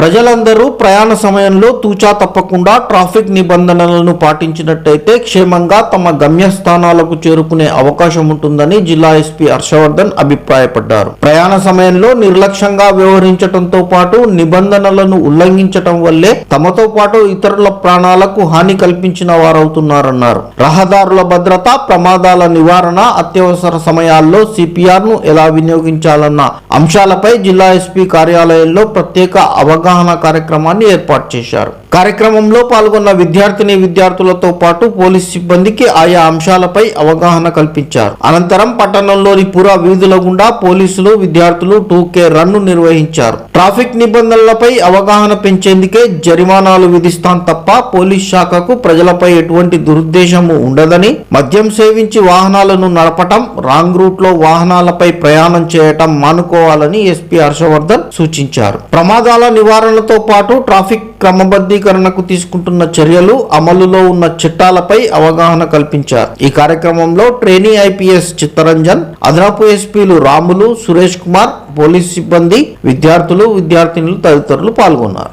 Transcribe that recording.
ప్రజలందరూ ప్రయాణ సమయంలో తూచా తప్పకుండా ట్రాఫిక్ నిబంధనలను పాటించినట్టయితే క్షేమంగా తమ గమ్యస్థానాలకు చేరుకునే అవకాశం ఉంటుందని జిల్లా ఎస్పీ హర్షవర్ధన్ అభిప్రాయపడ్డారు. ప్రయాణ సమయంలో నిర్లక్ష్యంగా వ్యవహరించడంతో పాటు నిబంధనలను ఉల్లంఘించటం వల్లే తమతో పాటు ఇతరుల ప్రాణాలకు హాని కల్పించిన వారవుతున్నారన్నారు. రహదారుల భద్రత ప్రమాదాల నివారణ అత్యవసర సమయాల్లో సిపిఆర్ను ఎలా వినియోగించాలన్న అంశాలపై జిల్లా ఎస్పీ కార్యాలయంలో ప్రత్యేక అవగాహన కార్యక్రమాన్ని ఏర్పాటు చేశారు. కార్యక్రమంలో పాల్గొన్న విద్యార్థిని విద్యార్థులతో పాటు పోలీస్ సిబ్బందికి ఆయా అంశాలపై అవగాహన కల్పించారు. అనంతరం పట్టణంలోని పురా వీధుల గుండా పోలీసులు విద్యార్థులు టూ కే రన్ నిర్వహించారు. ట్రాఫిక్ నిబంధనలపై అవగాహన పెంచేందుకే జరిమానాలు విధిస్తాం తప్ప పోలీస్ శాఖకు ప్రజలపై ఎటువంటి దురుద్దేశము ఉండదని మద్యం సేవించి వాహనాలను నడపటం రాంగ్ రూట్లో వాహనాలపై ప్రయాణం చేయటం మానుకోవాలని ఎస్పీ హర్షవర్ధన్ సూచించారు. ప్రమాదాల నివారణ నివారణతో పాటు ట్రాఫిక్ క్రమబద్ధీకరణకు తీసుకుంటున్న చర్యలు అమలులో ఉన్న చట్టాలపై అవగాహన కల్పించారు. ఈ కార్యక్రమంలో ట్రైనీ ఐపీఎస్ చిత్తరంజన్ అదనపు ఎస్పీలు రాములు సురేష్ కుమార్ పోలీస్ సిబ్బంది విద్యార్థులు విద్యార్థినులు తదితరులు పాల్గొన్నారు.